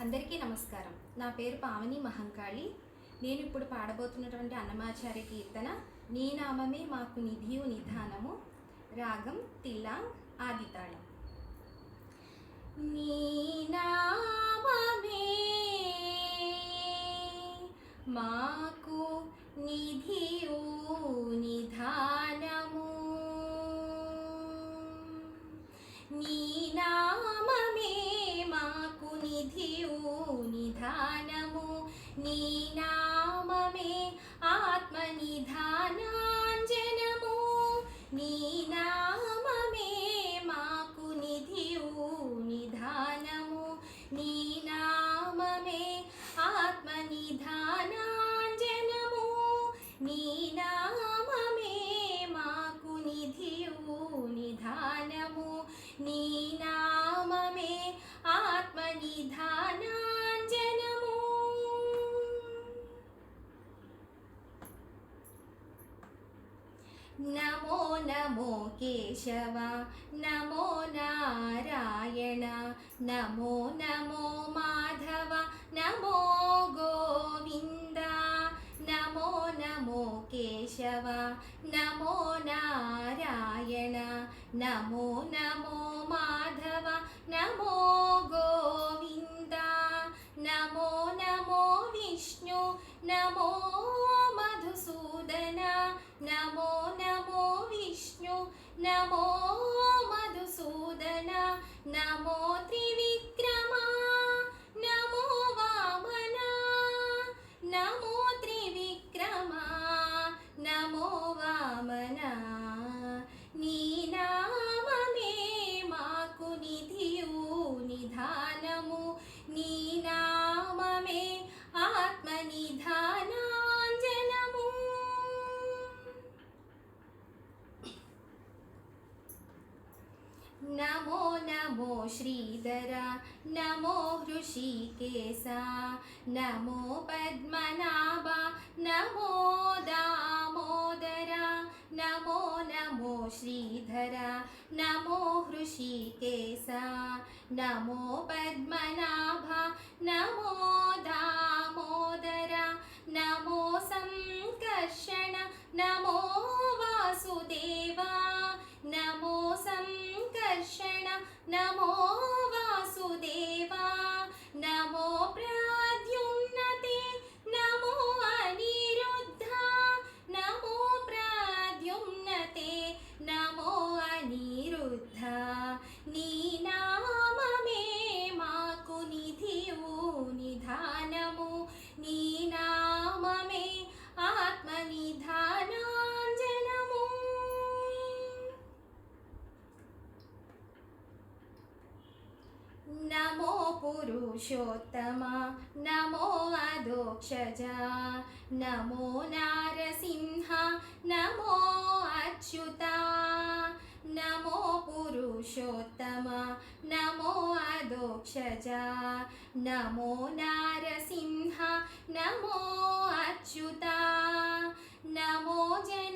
అందరికీ నమస్కారం. నా పేరు పావని మహంకాళి. నేను ఇప్పుడు పాడబోతున్నటువంటి అన్నమాచార్య కీర్తన నీ నామమే మాకు నిధియు నిధానము రాగం తిల్లా ఆదితాళం. నీ నామమే మాకు నిధియు నిధానము नमो केशव नमो नारायण नमो नमो माधव नमो गोविन्द नमो नमो केशव नमो नारायण नमो नमो माधव नमो गोविन्द नमो नमो विष्णु नमो నమో మధుసూదన నమో త్రివిక్రమ నమో వామన నమో త్రివిక్రమ నమో వామనా. नमो नमो श्रीधरा, नमो हृषिकेशा नमो पद्मनाभा, नमो दामोदरा, नमो नमो श्रीधरा, नमो हृषिकेशा नमो पद्मनाभा, नमो दामोदरा, नमो संकर्षण, नमो वासुदेवा। नमो वासुदेवा, नमो प्राद्युन्नते नमो अनिरुद्धा, नमो प्राद्युन्नते नमो अनिरुद्धा। नी नाम मे माकुनिधियो निधानमो, नी नीना నమో పురుషోత్తమ నమో అధోక్షజ నమో నారసింహ నమో అచ్యుత నమో పురుషోత్తమ నమో అధోక్షజ నమో నారసింహ నమో అచ్యుత నమో జనార్దన నమో